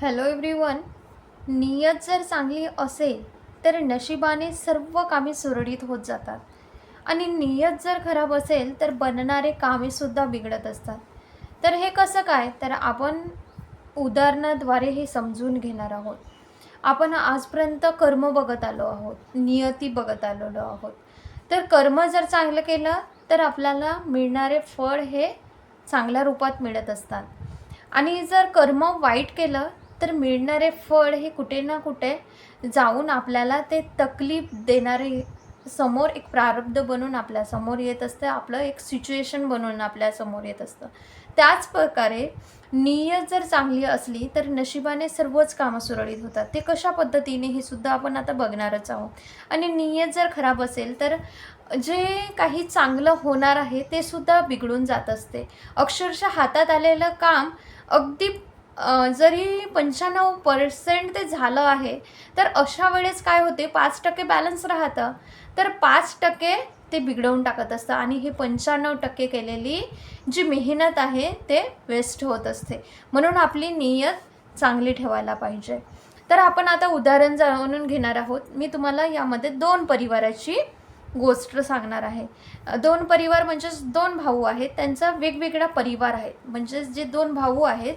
Hello everyone नियत जर चांगली असेल तर नशिबाने सर्व कामे सुरळीत होत जातात. आणि नियत जर खराब असेल तर बनणारे कामेसुद्धा बिघडत असतात. तर हे कसं काय? तर आपण उदाहरणाद्वारे हे समजून घेणार आहोत. आपण आजपर्यंत कर्म बघत आलो आहोत नियती बघत आलेलो आहोत. तर कर्म जर चांगलं केलं तर आपल्याला मिळणारे फळ हे चांगल्या रूपात मिळत असतात. आणि जर कर्म वाईट केलं तर मिळणारे फळ हे कुठे ना कुठे जाऊन आपल्याला ते तकलीफ देणारे समोर एक प्रारब्ध बनून आपल्यासमोर येत असतं. आपलं एक सिच्युएशन बनून आपल्यासमोर येत असतं. त्याच प्रकारे नियत जर चांगली असली तर नशिबाने सर्वच कामं सुरळीत होतात. ते कशा पद्धतीने हे सुद्धा आपण आता बघणारच आहोत. आणि नियत जर खराब असेल तर जे काही चांगलं होणार आहे ते सुद्धा बिघडून जात असते. अक्षरशः हातात आलेलं काम अगदी जरी पंच्याण्णव पर्सेंट ते झालं आहे तर अशा वेळेस काय होते? पाच टक्के बॅलन्स राहतं. तर पाच टक्के ते बिघडवून टाकत असतं आणि हे पंच्याण्णव टक्के केलेली जी मेहनत आहे ते वेस्ट होत असते. म्हणून आपली नियत चांगली ठेवायला पाहिजे. तर आपण आता उदाहरण जाणून घेणार आहोत. मी तुम्हाला यामध्ये दोन परिवाराची गोष्ट सांगणार आहे. दोन परिवार म्हणजेच दोन भाऊ आहेत. त्यांचा वेगवेगळा परिवार आहे. म्हणजेच जे दोन भाऊ आहेत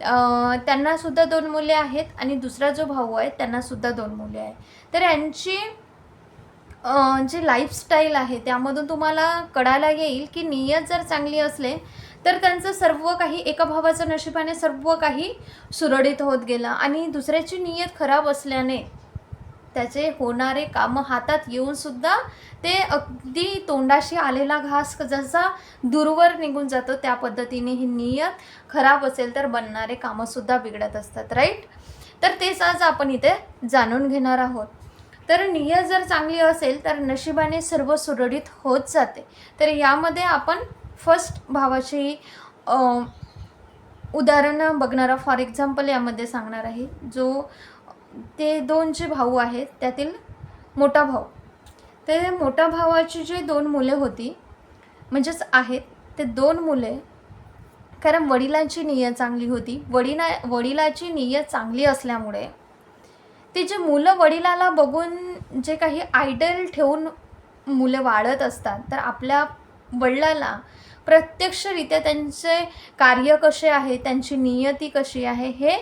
त्यांनासुद्धा दोन मुले आहेत आणि दुसरा जो भाऊ आहे त्यांनासुद्धा दोन मुले आहेत. तर यांची जी लाईफस्टाईल आहे त्यामधून तुम्हाला कळायला येईल की नियत जर चांगली असले तर त्यांचं सर्व काही एका भावाचं नशिबाने सर्व काही सुरळीत होत गेलं आणि दुसऱ्याची नियत खराब असल्याने त्याचे होणारे कामं हातात येऊन सुद्धा ते अगदी तोंडाशी आलेला घास जसा दूरवर निघून जातो त्या पद्धतीने ही नियत खराब असेल तर बनणारे कामंसुद्धा बिघडत असतात राईट तर तेच आज आपण इथे जाणून घेणार आहोत. तर नियत जर चांगली असेल तर नशिबाने सर्व सुरळीत होत जाते. तर यामध्ये आपण फर्स्ट भावाची उदाहरणं बघणारा फॉर एक्झाम्पल यामध्ये सांगणार आहे जो ते दोन जे भाऊ आहेत त्यातील मोठा भाऊ. ते मोठ्या भावाची जी दोन मुले होती म्हणजेच आहेत ते दोन मुले कारण वडिलांची नियत चांगली होती. वडिला वडिलाची नियत चांगली असल्यामुळे ते जे मुलं वडिलाला बघून जे काही आयडल ठेवून मुलं वाढत असतात तर आपल्या वडिलाला प्रत्यक्षरित्या त्यांचे कार्य कसे आहे त्यांची नियती कशी आहे हे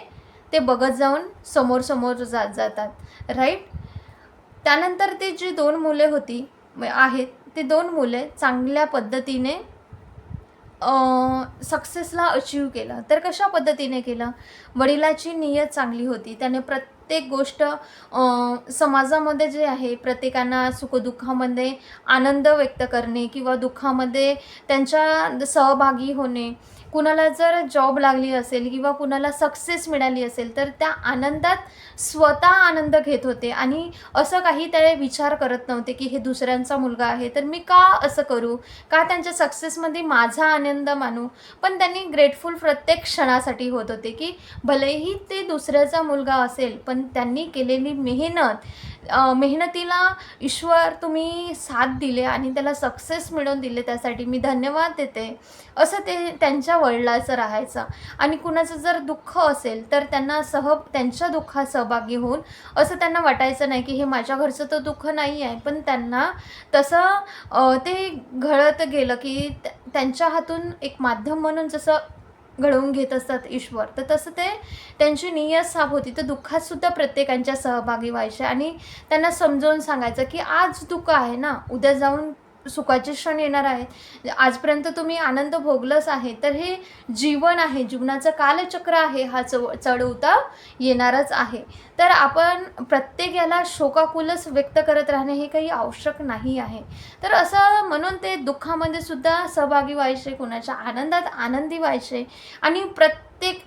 ते बघत जाऊन समोर समोर जात जातात राईट त्यानंतर ते जी दोन मुले होती आहेत ते दोन मुले चांगल्या पद्धतीने सक्सेसला अचीव केलं. तर कशा पद्धतीने केलं? वडिलाची नियत चांगली होती. त्याने प्रत्येक गोष्ट समाजामध्ये जे आहे प्रत्येकांना सुखदुःखामध्ये आनंद व्यक्त करणे किंवा दुःखामध्ये त्यांच्या सहभागी होणे कुणाला जर जॉब लागली असेल किंवा कुणाला सक्सेस मिळाली असेल तर त्या आनंदात स्वतः आनंद घेत होते. आणि असं काही त्याने विचार करत नव्हते की हे दुसऱ्यांचा मुलगा आहे तर मी का असं करू? का त्यांच्या सक्सेसमध्ये माझा आनंद मानू? पण त्यांनी ग्रेटफुल प्रत्येक क्षणासाठी होत होते की भलेही ते दुसऱ्याचा मुलगा असेल पण त्यांनी केलेली मेहनत मेहनतीला ईश्वर तुम्ही साथ दिले आणि त्याला सक्सेस मिळवून दिले त्यासाठी मी धन्यवाद देते. असं ते त्यांच्या वडिलाचं राहायचं. आणि कुणाचं जर दुःख असेल तर त्यांना सह त्यांच्या दुःखात सहभागी होऊन असं त्यांना वाटायचं नाही की हे माझ्या घरचं तर दुःख नाही आहे पण त्यांना तसं ते घडत गेलं की त्यांच्या हातून एक माध्यम म्हणून जसं घडवून घेत असतात ईश्वर. तर तसं ते त्यांची नियत साफ होती. तर दुःखात सुद्धा प्रत्येकांच्या सहभागी व्हायचे आणि त्यांना समजावून सांगायचं की आज दुःख आहे ना? उद्या जाऊन सुखाचे क्षण येणार आहेत. आजपर्यंत तुम्ही आनंद भोगलंच आहे. तर हे जीवन आहे जीवनाचं कालचक्र आहे हा चव चढ उतार येणारच आहे. तर आपण प्रत्येक याला शोकाकुलच व्यक्त करत राहणे हे काही आवश्यक नाही आहे. तर असं म्हणून ते दुःखामध्ये सुद्धा सहभागी व्हायचे कुणाच्या आनंदात आनंदी व्हायचे. आणि प्रत्येक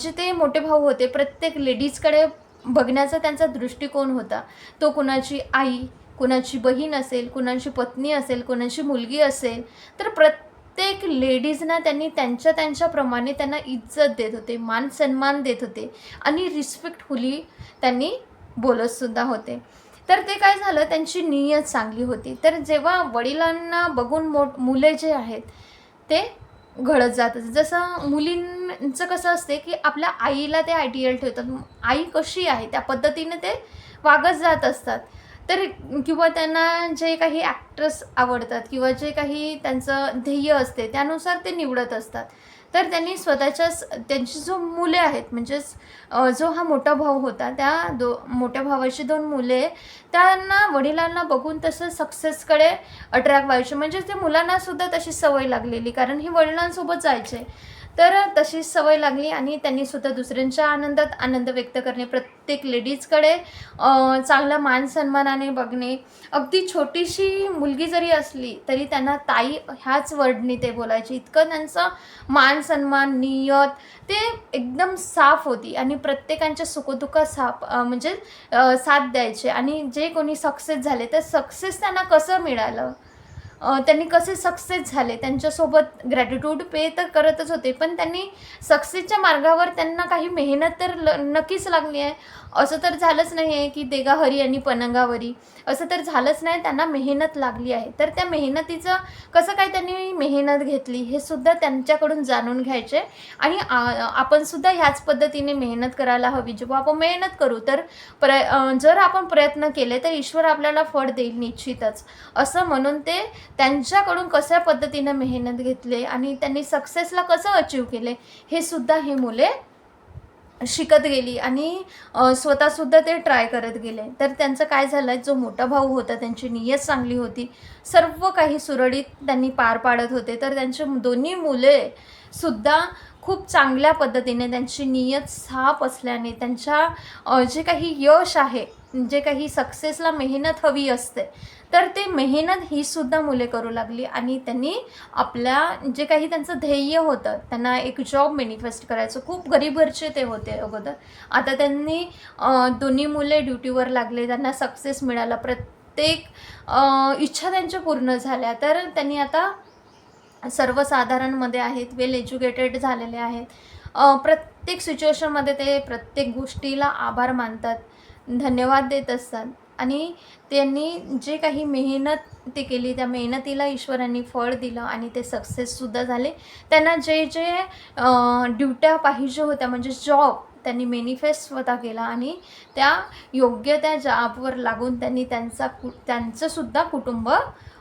जे ते मोठे भाऊ होते प्रत्येक लेडीजकडे बघण्याचा त्यांचा दृष्टिकोन होता. तो कुणाची आई कुणाची बहीण असेल कुणाची पत्नी असेल कुणाची मुलगी असेल तर प्रत्येक लेडीजना त्यांनी त्यांच्या त्यांच्याप्रमाणे त्यांना इज्जत देत होते मान सन्मान देत होते आणि रिस्पेक्टफुली त्यांनी बोलतसुद्धा होते. तर ते काय झालं? त्यांची नियत चांगली होती. तर जेव्हा वडिलांना बघून मोठ मुले जे आहेत ते घडत जातं जसं मुलींचं कसं असते की आपल्या आईला ते आयडियल ठेवतात. आई कशी आहे? त्या पद्धतीने ते वागत जात असतात. तर किंवा त्यांना जे काही ॲक्ट्रेस आवडतात किंवा जे काही त्यांचं ध्येय असते त्यानुसार ते निवडत असतात. तर त्यांनी स्वतःच्याच त्यांची जो मुले आहेत म्हणजेच जो हा मोठा भाऊ होता त्या दो मोठ्या भावाची दोन मुले त्यांना वडिलांना बघून तसं सक्सेसकडे अट्रॅक्ट व्हायचे. म्हणजे ते मुलांनासुद्धा तशी सवय लागलेली कारण हे वडिलांसोबत जायचे. तर तशी सवय लागली आणि त्यांनी सुद्धा दुसऱ्यांच्या आनंदात आनंद व्यक्त करणे प्रत्येक लेडीजकडे चांगला मान सन्मानाने बघणे. अगदी छोटीशी मुलगी जरी असली तरी त्यांना ताई ह्याच वर्डनी ते बोलायचे. इतकं त्यांचं मान सन्मान नियत ते एकदम साफ होती आणि प्रत्येकांच्या सुखदुःखात साफ म्हणजे साथ द्यायचे. आणि जे कोणी सक्सेस झाले तर सक्सेस त्यांना कसं मिळालं? त्यांनी कसे सक्सेस झाले? त्यांच्यासोबत ग्रॅटिट्यूड पे तर करतच होते पण त्यांनी सक्सेसच्या मार्गावर त्यांना काही मेहनत तर ल नक्कीच लागली आहे. असं तर झालंच नाही आहे की देगा हरी आणि पनंगावरी. असं तर झालंच नाही त्यांना मेहनत लागली आहे. तर त्या मेहनतीचं कसं काय त्यांनी मेहनत घेतली हे सुद्धा त्यांच्याकडून जाणून घ्यायचे. आणि आपण सुद्धा ह्याच पद्धतीने मेहनत करायला हवी. जेव्हा आपण मेहनत करू तर प्र जर आपण प्रयत्न केले तर ईश्वर आपल्याला फळ देईल निश्चितच. असं म्हणून ते त्यांच्याकडून कशा पद्धतीनं मेहनत घेतले आणि त्यांनी सक्सेसला कसं अचीव केले हे सुद्धा हे मुले शिकत गेली आणि स्वतःसुद्धा ते ट्राय करत गेले. तर त्यांचं काय झालं जो मोठा भाऊ होता त्यांची नियत चांगली होती. सर्व काही सुरळीत त्यांनी पार पाडत होते. तर त्यांचे दोन्ही मुले सुद्धा खूप चांगल्या पद्धतीने त्यांची नियत साफ असल्याने त्यांच्या जे काही यश आहे जे काही सक्सेसला मेहनत हवी असते तर ते मेहनत ही सुद्धा मुले करू लागली आणि त्यांनी आपल्या जे काही त्यांचं ध्येय होतं त्यांना एक जॉब मॅनिफेस्ट करायचं खूप गरीब घरचे ते होते अगोदर. आता त्यांनी दोन्ही मुले ड्युटीवर लागले त्यांना सक्सेस मिळाला. प्रत्येक इच्छा त्यांच्या पूर्ण झाल्या. तर त्यांनी आता सर्वसाधारणमध्ये आहेत वेल एज्युकेटेड झालेले आहेत. प्रत्येक सिच्युएशनमध्ये ते प्रत्येक गोष्टीला आभार मानतात धन्यवाद देत असतात. आणि त्यांनी जे काही मेहनत ते केली त्या मेहनतीला ईश्वरांनी फळ दिलं आणि ते सक्सेससुद्धा झाले. त्यांना जे जे ड्युट्या पाहिजे होत्या म्हणजे जॉब त्यांनी मेनिफेस्ट स्वतः केला आणि त्या योग्य त्या जॉबवर लागून त्यांनी त्यांचा कु त्यांचंसुद्धा कुटुंब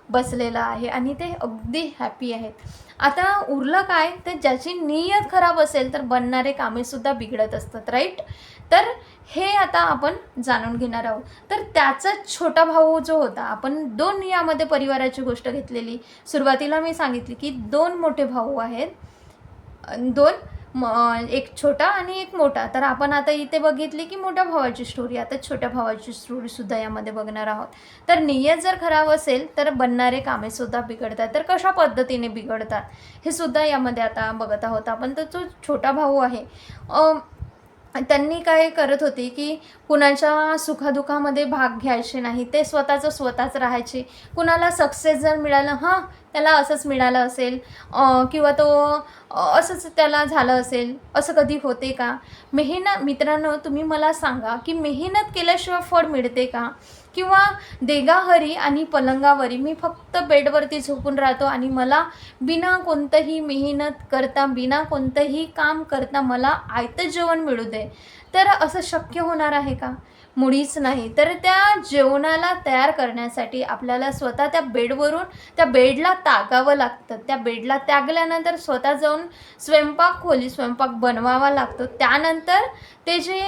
बसलेलं आहे आणि ते अगदी हॅपी आहेत. आता उरलं काय? तर ज्याची नियत खराब असेल तर बनणारे कामेसुद्धा बिघडत असतात राईट तर हे आता आपण जाणून घेणार आहोत. तर त्याचा छोटा भाऊ जो होता आपण दोन यामध्ये परिवाराची गोष्ट घेतलेली. सुरुवातीला मी सांगितली की दोन मोठे भाऊ आहेत. दोन म एक छोटा आणि एक मोठा. तर आपण आता इथे बघितली की मोठ्या भावाची स्टोरी आता छोट्या भावाची स्टोरीसुद्धा यामध्ये बघणार आहोत. तर नियत जर खराब असेल तर बनणारे कामेसुद्धा बिघडतात. तर कशा पद्धतीने बिघडतात हे सुद्धा यामध्ये आता बघत आहोत आपण. तर जो छोटा भाऊ आहे. त्यांनी काय करत होते की कुणाच्या सुखादुखामध्ये भाग घ्यायचे नाही ते स्वतःचं स्वतःच राहायचे. कुणाला सक्सेस जर मिळालं हां त्याला असंच मिळालं असेल किंवा तो असंच त्याला झालं असेल असं कधी होते का? मेहनत मित्रांनो तुम्ही मला सांगा की मेहनत केल्याशिवाय फळ मिळते का? किंवा देगाहरी आणि पलंगावरी मी फक्त बेडवरती झोपून राहतो आणि मला बिना कोणतंही मेहनत करता बिना कोणतंही काम करता मला आयतं जेवण मिळू दे. तर असं शक्य होणार आहे का? मुळीच नाही. तर त्या जेवणाला तयार करण्यासाठी आपल्याला स्वतः त्या बेडवरून त्या बेडला तागावं लागतं. त्या बेडला त्यागल्यानंतर स्वतः जाऊन स्वयंपाक खोली स्वयंपाक बनवावा लागतो. त्यानंतर ते जे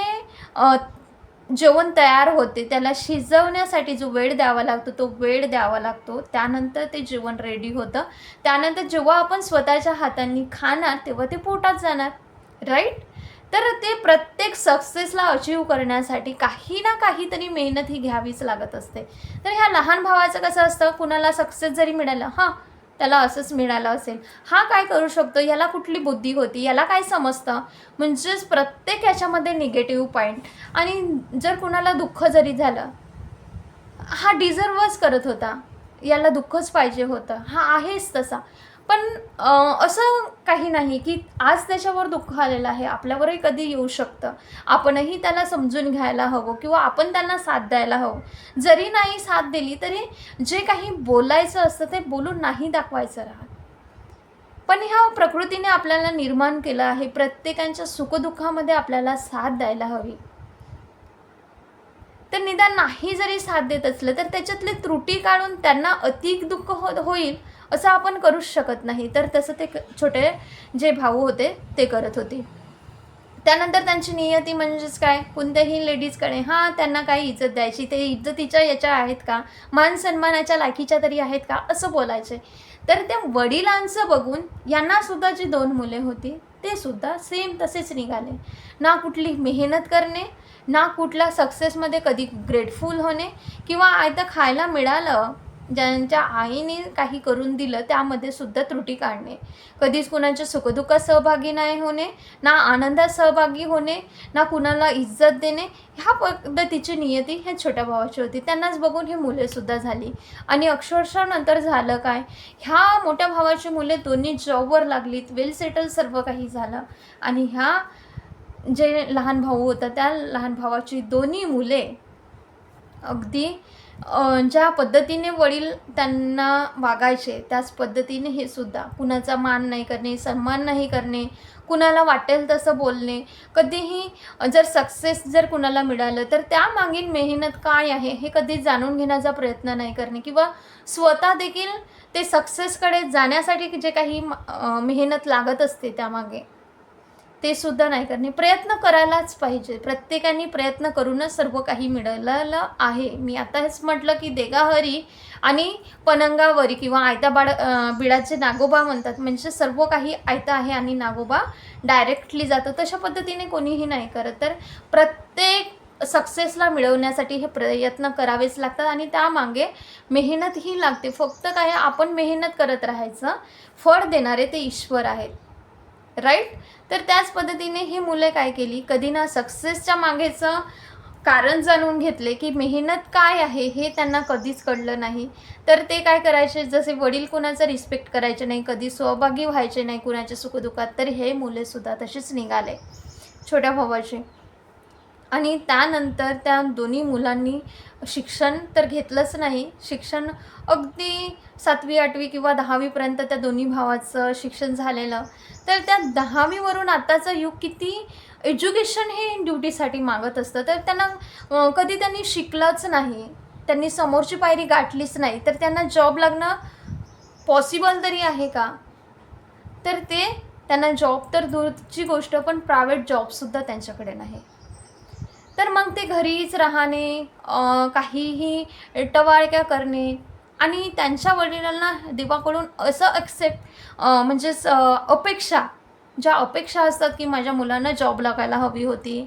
जेवण तयार होते त्याला शिजवण्यासाठी जो वेळ द्यावा लागतो तो वेळ द्यावा लागतो. त्यानंतर ते जेवण रेडी होतं. त्यानंतर जेव्हा आपण स्वतःच्या हातांनी खाणार तेव्हा ते पोटात जाणार. राईट तर ते प्रत्येक सक्सेसला अचीव करण्यासाठी काही ना काहीतरी मेहनत ही घ्यावीच लागत असते. तर ह्या लहान भावाचं कसं असतं? कुणाला सक्सेस जरी मिळालं हां त्याला असंच मिळालं असेल. हा काय करू शकतो? याला कुठली बुद्धी होती? याला काय समजतं? म्हणजेच प्रत्येक याच्यामध्ये निगेटिव्ह पॉईंट आणि जर कुणाला दुःख जरी झालं हा डिझर्वच करत होता. याला दुःखच पाहिजे होतं. हा आहेच तसा. पण असं काही नाही की आज त्याच्यावर दुःख आलेलं आहे आपल्यावरही कधी येऊ शकतं. आपणही त्याला समजून घ्यायला हवं किंवा आपण त्यांना साथ द्यायला हवं. जरी नाही साथ दिली तरी जे काही बोलायचं असतं ते बोलून नाही दाखवायचं राहत. पण ह्या प्रकृतीने आपल्याला निर्माण केलं आहे प्रत्येकांच्या सुखदुःखामध्ये आपल्याला साथ द्यायला हवी. तर निदान नाही जरी साथ देत असलं तर त्याच्यातले त्रुटी काढून त्यांना अधिक दुःख हो होईल असं आपण करूच शकत नाही. तर तसं ते क- छोटे जे भाऊ होते ते करत होते. त्यानंतर त्यांची नियती म्हणजेच काय? कोणत्याही लेडीजकडे हां त्यांना काही इज्जत द्यायची. ते इज्जतीच्या याच्या आहेत का? मान सन्मानाच्या लायकीच्या तरी आहेत का? असं बोलायचे. तर त्या वडिलांचं बघून यांना सुद्धा जी दोन मुले होती ते सुद्धा सेम तसेच निघाले. ना कुठली मेहनत करणे ना कुठल्या सक्सेसमध्ये कधी ग्रेटफुल होणे किंवा आयतं खायला मिळालं ज्यांच्या आईने काही करून दिलं त्यामध्ये सुद्धा त्रुटी काढणे. कधीच कुणाच्या सुखदुःखात सहभागी नाही होणे ना आनंदात सहभागी होणे ना कुणाला इज्जत देणे ह्या पद्धतीची नियती ह्या छोट्या भावाची होती. त्यांनाच बघून ही मुलेसुद्धा झाली. आणि अक्षरशः नंतर झालं काय? ह्या मोठ्या भावाची मुले दोन्ही जॉबवर लागलीत वेल सेटल सर्व काही झालं. आणि ह्या जे लहान भाऊ होता त्या लहान भावाची दोन्ही मुले अगदी ज्या पद्धतीने वडील त्यांना वागायचे त्याच पद्धतीने हे सुद्धा. कुणाचा मान नाही करणे सन्मान नाही करणे कुणाला वाटेल तसं बोलणे. कधीही जर सक्सेस जर कुणाला मिळालं तर त्यामागील मेहनत काय आहे हे कधी जाणून घेण्याचा प्रयत्न नाही करणे. किंवा स्वतः देखील ते सक्सेसकडे जाण्यासाठी जे काही मेहनत लागत असते त्यामागे. ते सुद्धा नाही करणे. प्रयत्न करायलाच पाहिजे. प्रत्येकाने प्रयत्न करूनच सर्व काही मिळालेलं आहे. मी आता हेच म्हटलं की देगाहरी आणि पनंगावरी किंवा आयता बाड बिडाचे नागोबा म्हणतात. म्हणजे सर्व काही आयता आहे आणि नागोबा डायरेक्टली जातं. तशा पद्धतीने कोणीही नाही करत. तर प्रत्येक सक्सेसला मिळवण्यासाठी हे प्रयत्न करावेच लागतात आणि त्यामागे मेहनतही लागते. फक्त काय आपण मेहनत करत राहायचं. फळ देणारे ते ईश्वर आहेत. राईट? तर त्याच पद्धतीने ही मुले काय केली? कधी ना सक्सेसच्या मागेचं कारण जाणून घेतले की मेहनत काय आहे हे त्यांना कधीच कळलं नाही. तर ते काय करायचे? जसे वडील कुणाचं रिस्पेक्ट करायचे नाही कधी सहभागी व्हायचे नाही कुणाच्या सुखदुःखात तर हे मुले सुद्धा तसेच निघाले. छोट्या भावाचे. आणि त्यानंतर त्या दोन्ही मुलांनी शिक्षण तर घेतलंच नाही. शिक्षण अगदी सातवी आठवी किंवा दहावीपर्यंत त्या दोन्ही भावाचं शिक्षण झालेलं. तर त्या दहावीवरून आत्ताचं युग किती एज्युकेशन हे ड्युटीसाठी मागत असतं. तर त्यांना कधी त्यांनी शिकलंच नाही. त्यांनी समोरची पायरी गाठलीच नाही. तर त्यांना जॉब लागणं पॉसिबल तरी आहे का? तर ते त्यांना जॉब तर दूरची गोष्ट पण प्रायव्हेट जॉबसुद्धा त्यांच्याकडे नाही. तर मग ते घरीच राहणे काहीही टवाळक्या करणे आणि त्यांच्या वडिलांना देवाकडून असं ॲक्सेप्ट म्हणजेच अपेक्षा ज्या अपेक्षा असतात की माझ्या मुलांना जॉब लागायला हवी होती.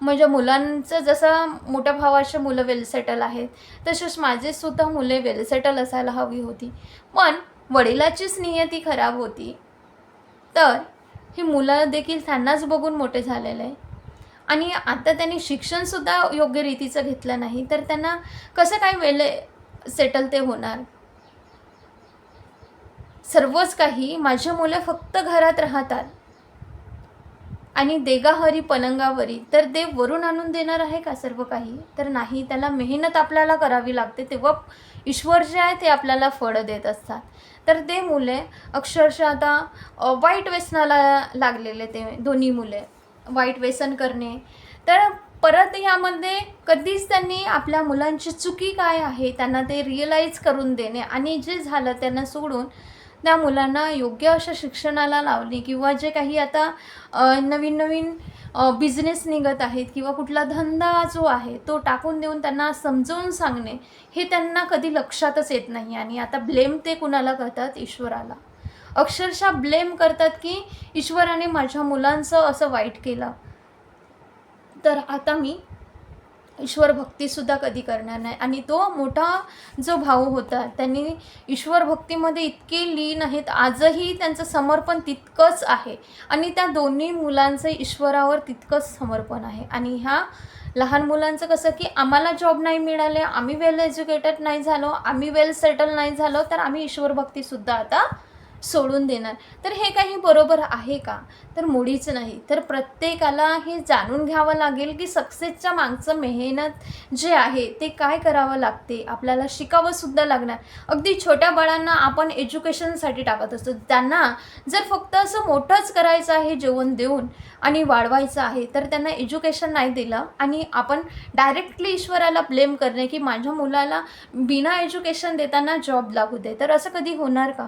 माझ्या मुलांचं जसं मोठ्या भावाचे मुलं वेल सेटल आहेत तसेच माझेसुद्धा मुले वेल सेटल असायला हवी होती. पण वडिलाचीच नियती खराब होती. तर ही मुलं देखील त्यांनाच बघून मोठे झालेले आहे. आणि आता त्यांनी शिक्षणसुद्धा योग्य रीतीचं घेतलं नाही तर त्यांना कसं काय वेळे सेटल ते होणार? सर्वच काही माझी मुलं फक्त घरात राहतात. आणि देगाहरी पलंगावरी तर देव वरून आणून देणार आहे का सर्व काही? तर नाही त्याला मेहनत आपल्याला करावी लागते तेव्हा ईश्वर जे आहे ते आपल्याला फळं देत असतात. तर ते मुले अक्षरशः आता वाईट व्यसनाला लागलेले ते दोन्ही मुले. वाईट व्यसन करणे. तर परत यामध्ये कधीच त्यांनी आपल्या मुलांची चुकी काय आहे त्यांना ते रिअलाईज करून देणे आणि जे झालं त्यांना सोडून त्या मुलांना योग्य अशा शिक्षणाला लावणे किंवा जे काही आता नवीन नवीन बिझनेस निघत आहेत किंवा कुठला धंदा जो आहे तो टाकून देऊन त्यांना समजवून सांगणे हे त्यांना कधी लक्षातच येत नाही आणि आता ब्लेम ते कुणाला करतात? ईश्वराला. अक्षरशः ब्लेम करतात की ईश्वराने माझ्या मुलांचं असं वाईट केलं. तर आता मी ईश्वर भक्तीसुद्धा कधी करणार नाही. आणि तो मोठा जो भाऊ होता त्यांनी ईश्वर भक्तीमध्ये इतके लीन आहेत आजही त्यांचं समर्पण तितकंच आहे. आणि त्या दोन्ही मुलांचं ईश्वरावर तितकंच समर्पण आहे. आणि ह्या लहान मुलांचं कसं की आम्हाला जॉब नाही मिळाले आम्ही वेल एज्युकेटेड नाही झालो आम्ही वेल सेटल नाही झालो तर आम्ही ईश्वर भक्तीसुद्धा आता सोडून देणार. तर हे काही बरोबर आहे का? तर मुळीच नाही. तर प्रत्येकाला हे जाणून घ्यावं लागेल की सक्सेसच्या मागचं मेहनत जे आहे ते काय करावं लागते? आपल्याला शिकावंसुद्धा लागणार. अगदी छोट्या बाळांना आपण एज्युकेशनसाठी टाकत असतो. त्यांना जर फक्त असं मोठंच करायचं आहे जेवण देऊन आणि वाढवायचं आहे तर त्यांना एज्युकेशन नाही दिलं आणि आपण डायरेक्टली ईश्वराला ब्लेम करणे की माझ्या मुलाला बिना एज्युकेशन देताना जॉब लागू दे. तर असं कधी होणार का?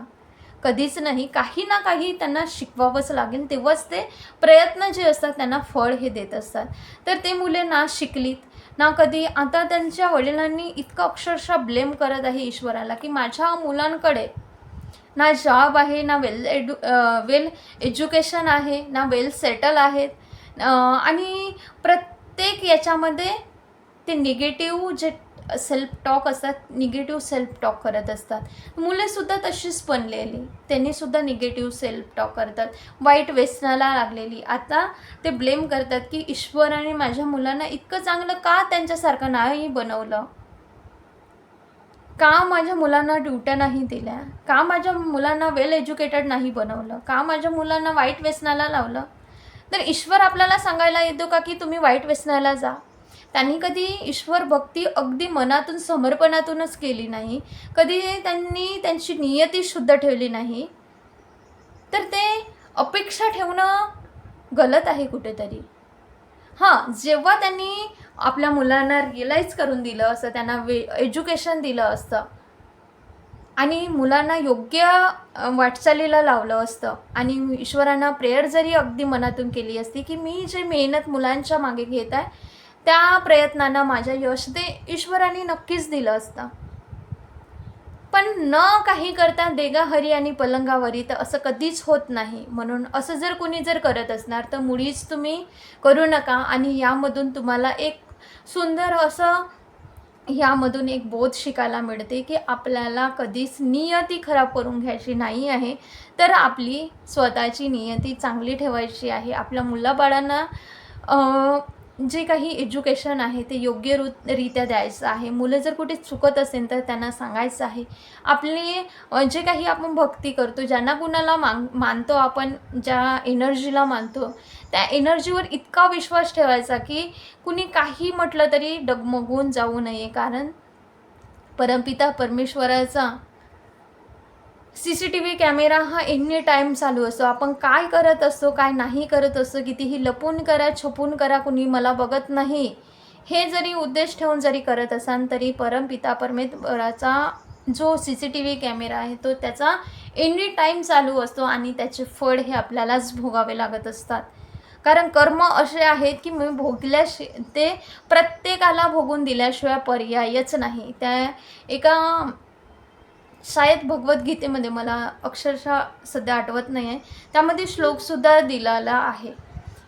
कधीच नाही काही ना काही त्यांना शिकवावंच लागेल. तेव्हाच ते प्रयत्न जे असतात त्यांना फळ हे देत असतात. तर ते मुले ना शिकलीत ना कधी. आता त्यांच्या वडिलांनी इतकं अक्षरशः ब्लेम करत आहे ईश्वराला की माझ्या मुलांकडे ना जॉब आहे ना वेल एडु वेल एज्युकेशन आहे ना वेल सेटल आहेत. आणि प्रत्येक याच्यामध्ये ते निगेटिव्ह जे सेल्फ टॉक असतात निगेटिव्ह सेल्फ टॉक करत असतात. मुलेसुद्धा तशीच बनलेली. त्यांनीसुद्धा निगेटिव्ह सेल्फ टॉक करतात. वाईट व्यसनाला लागलेली. आता ते ब्लेम करतात की ईश्वराने माझ्या मुलांना इतकं चांगलं का त्यांच्यासारखं नाही बनवलं? का माझ्या मुलांना ड्युट्या नाही दिल्या? का माझ्या मुलांना वेल एज्युकेटेड नाही बनवलं? का माझ्या मुलांना वाईट व्यसनाला लावलं? तर ईश्वर आपल्याला सांगायला येतो का की तुम्ही वाईट व्यसनाला जा? त्यांनी कधी ईश्वर भक्ती अगदी मनातून समर्पणातूनच केली नाही. कधी त्यांनी त्यांची नियती शुद्ध ठेवली नाही. तर ते अपेक्षा ठेवणं गलत आहे कुठेतरी. हां जेव्हा त्यांनी आपल्या मुलांना रिअलाईज करून दिलं असतं त्यांना वे एज्युकेशन दिलं असतं आणि मुलांना योग्य वाटचालीला लावलं असतं आणि ईश्वरांना प्रेयर जरी अगदी मनातून केली असती की मी जे मेहनत मुलांच्या मागे घेत आहे त्या प्रयत्नांना माझ्या यश ते ईश्वराने नक्कीच दिलं असतं. पण न काही करता देगा हरी आणि पलंगावरी तर असं कधीच होत नाही. म्हणून असं जर कोणी जर करत असणार तर मुळीच तुम्ही करू नका आणि यामधून तुम्हाला एक सुंदर असं यामधून एक बोध शिकायला मिळते की आपल्याला कधीच नियती खराब करून घ्यायची नाही आहे. तर आपली स्वतःची नियती चांगली ठेवायची आहे. आपल्या मुलाबाळांना जे काही एज्युकेशन आहे ते योग्य रु रित्या द्यायचं आहे. मुलं जर कुठे चुकत असेल तर त्यांना सांगायचं आहे. आपली जे काही आपण भक्ती करतो ज्यांना कुणाला मान मानतो आपण ज्या एनर्जीला मानतो त्या एनर्जीवर इतका विश्वास ठेवायचा की कुणी काही म्हटलं तरी डगमगून जाऊ नये. कारण परमपिता परमेश्वराचा C C T V camera हा एनी टाईम चालू असतो. आपण काय करत असतो काय नाही करत असतो कितीही लपून करा छपून करा कुणी मला बघत नाही हे जरी उद्देश ठेवून जरी करत असाल तरी परमपिता परमेश्वराचा जो C C T V camera आहे तो त्याचा एनी टाईम चालू असतो आणि त्याचे फळ हे आपल्यालाच भोगावे लागत असतात. कारण कर्म असे आहेत की मी भोगल्याशि ते प्रत्येकाला भोगून दिल्याशिवाय पर्यायच नाही. त्या एका शायद भगवद्गीतेमध्ये मला अक्षरशः सध्या आठवत नाही आहे. त्यामध्ये श्लोकसुद्धा दिलेला आहे.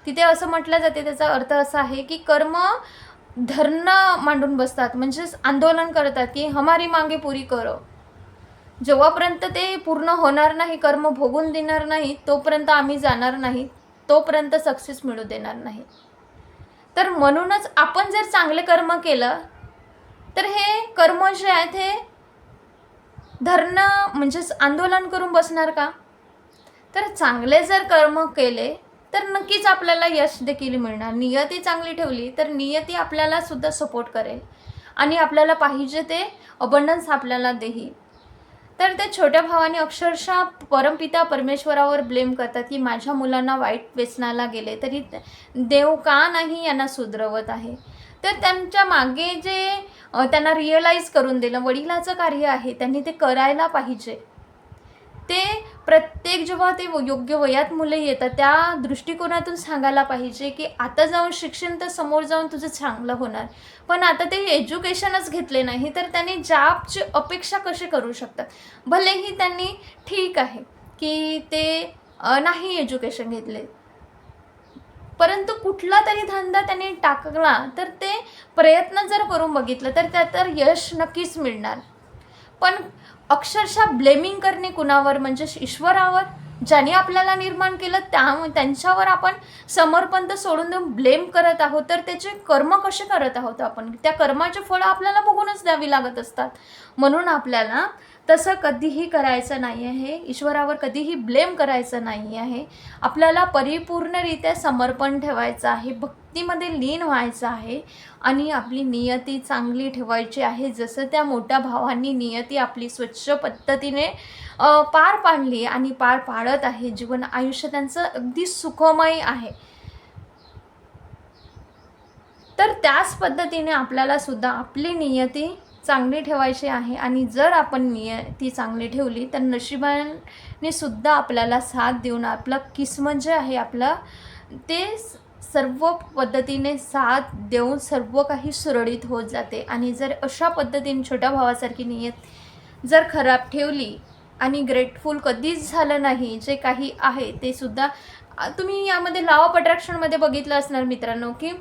तिथे असं म्हटलं जाते त्याचा अर्थ असा आहे की कर्म धरणं मांडून बसतात म्हणजेच आंदोलन करतात की हमारी मागे पुरी करो. जेव्हापर्यंत ते पूर्ण होणार नाही कर्म भोगून देणार नाही तोपर्यंत आम्ही जाणार नाही तोपर्यंत सक्सेस मिळू देणार नाही. तर म्हणूनच आपण जर चांगले कर्म केलं तर हे कर्म जे आहेत हे धरणं म्हणजेच आंदोलन करून बसणार का? तर चांगले जर कर्म केले तर नक्कीच आपल्याला यश देखील मिळणार. नियती चांगली ठेवली तर नियती आपल्याला सुद्धा सपोर्ट करेल. आणि आपल्याला पाहिजे ते अबंडन्स आपल्याला देईल. तर त्या छोट्या भावाने अक्षरशः परमपिता परमेश्वरावर ब्लेम करतात की माझ्या मुलांना वाईट व्यसनाला गेले तरी देव का नाही यांना सुधरवत आहे? तर त्यांच्या मागे जे त्यांना रिअलाईज करून दिलं वडिलाचं कार्य आहे त्यांनी ते करायला पाहिजे. ते प्रत्येक जेव्हा ते योग्य वयात मुले येतात त्या दृष्टिकोनातून सांगायला पाहिजे की आता जाऊन शिक्षण तर समोर जाऊन तुझं चांगलं होणार. पण आता ते एज्युकेशनच घेतले नाही तर त्यांनी जॉबची अपेक्षा कशी करू शकतात? भलेही त्यांनी ठीक आहे की ते नाही एज्युकेशन घेतले. परंतु कुठला तरी धंदा त्याने टाकला तर ते प्रयत्न जर करून बघितलं तर त्यात तर यश नक्कीच मिळणार. पण अक्षरशः ब्लेमिंग करणे कुणावर? म्हणजे ईश्वरावर? ज्याने आपल्याला निर्माण केलं त्या त्यांच्यावर आपण समर्पण तर सोडून देऊन ब्लेम करत आहोत तर त्याचे कर्म कसे करत आहोत आपण? त्या कर्माचे फळं आपल्याला बघूनच द्यावी लागत असतात. म्हणून आपल्याला तसं कधीही करायचं नाही आहे ईश्वरावर कधीही ब्लेम करायचं नाही आहे आपल्याला परिपूर्णरित्या समर्पण ठेवायचं आहे भक्तीमध्ये लीन व्हायचं आहे आणि आपली नियती चांगली ठेवायची आहे. जसं त्या मोठ्या भावांनी नियती आपली स्वच्छ पद्धतीने पार पाडली आणि पार पाडत आहे. जीवन आयुष्य त्यांचं अगदी सुखमय आहे. तर त्याच पद्धतीने आपल्याला सुद्धा आपली नियती चांगली ठेवायची आहे आणि जर आपण निय ती चांगली ठेवली तर नशिबाने सुद्धा आपल्याला साथ देऊन आपलं किस्मत जे आहे आपलं ते सर्व पद्धतीने साथ देऊन सर्व काही सुरळीत होत जाते. आणि जर अशा पद्धतीने छोट्या भावासारखी नियत जर खराब ठेवली आणि ग्रेटफुल कधीच झालं नाही जे काही आहे ते सुद्धा तुम्ही यामध्ये लॉ ऑफ अट्रॅक्शनमध्ये बघितलं असणार मित्रांनो की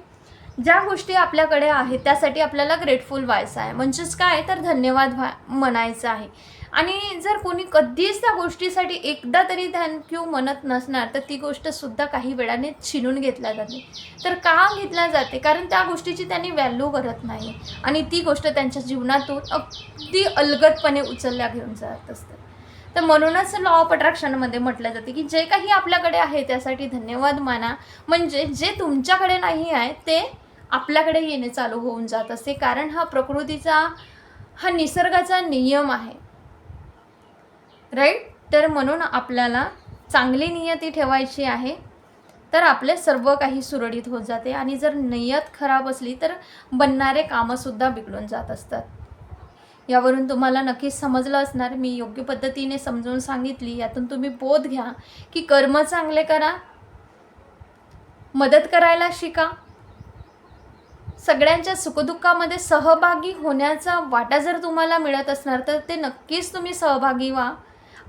ज्या गोष्टी आपल्याकडे आहेत त्यासाठी आपल्याला ग्रेटफुल व्हायचं आहे. म्हणजेच काय? तर धन्यवाद व्हा म्हणायचं आहे. आणि जर कोणी कधीच त्या गोष्टीसाठी एकदा तरी थँक्यू म्हणत नसणार तर ती गोष्टसुद्धा काही वेळाने छिनून घेतल्या जाते. तर का घेतल्या जाते? कारण त्या गोष्टीची त्यांनी व्हॅल्यू करत नाही. आणि ती गोष्ट त्यांच्या जीवनातून अगदी अलगदपणे उचलल्या घेऊन जात असते. तर म्हणूनच लॉ ऑफ अट्रॅक्शनमध्ये म्हटलं जाते की जे काही आपल्याकडे आहे त्यासाठी धन्यवाद माना. म्हणजे जे तुमच्याकडे नाही आहे ते आपल्याकडे येणे चालू होऊन जात असते कारण हा प्रकृतीचा हा निसर्गाचा नियम आहे. राईट तर म्हणून आपल्याला चांगली नियती ठेवायची आहे. तर आपले सर्व काही सुरळीत होत जाते. आणि जर नियत खराब असली तर बनणारे कामंसुद्धा बिघडून जात असतात. यावरून तुम्हाला नक्कीच समजलं असणार. मी योग्य पद्धतीने समजून सांगितली. यातून तुम्ही बोध घ्या की कर्म चांगले करा मदत करायला शिका सगळ्यांच्या सुखदुःखामध्ये सहभागी होण्याचा वाटा जर तुम्हाला मिळत असणार तर ते नक्कीच तुम्ही सहभागी व्हा.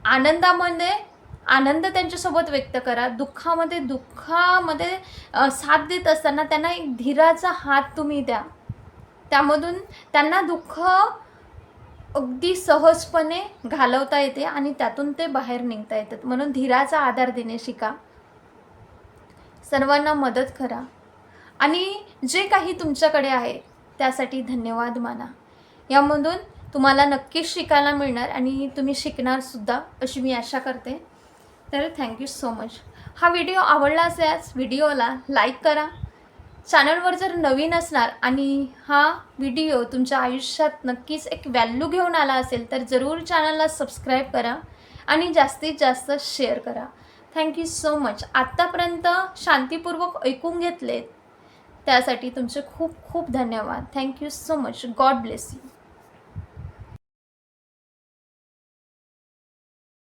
आनंदामध्ये आनंद त्यांच्यासोबत व्यक्त करा. दुःखामध्ये दुःखामध्ये साथ देत असताना त्यांना एक धीराचा हात तुम्ही द्या. त्यामधून त्यांना दुःख अगदी सहजपणे घालवता येते आणि त्यातून ते बाहेर निघता येतात. म्हणून धीराचा आधार देणे शिका. सर्वांना मदत करा. आणि जे काही तुमच्याकडे आहे त्यासाठी धन्यवाद माना. यामधून तुम्हाला नक्कीच शिकायला मिळणार आणि तुम्ही शिकणारसुद्धा अशी मी आशा करते. तर थँक्यू सो मच हा व्हिडिओ आवडला असल्यास व्हिडिओला लाईक करा. चॅनलवर जर नवीन असणार आणि हा व्हिडिओ तुमच्या आयुष्यात नक्कीच एक व्हॅल्यू घेऊन आला असेल तर जरूर चॅनलला सबस्क्राईब करा आणि जास्तीत जास्त शेअर करा. थँक्यू सो मच आत्तापर्यंत शांतीपूर्वक ऐकून घेतलेत. त्यासाठी तुमचे खूप खूप धन्यवाद. Thank you so much god bless you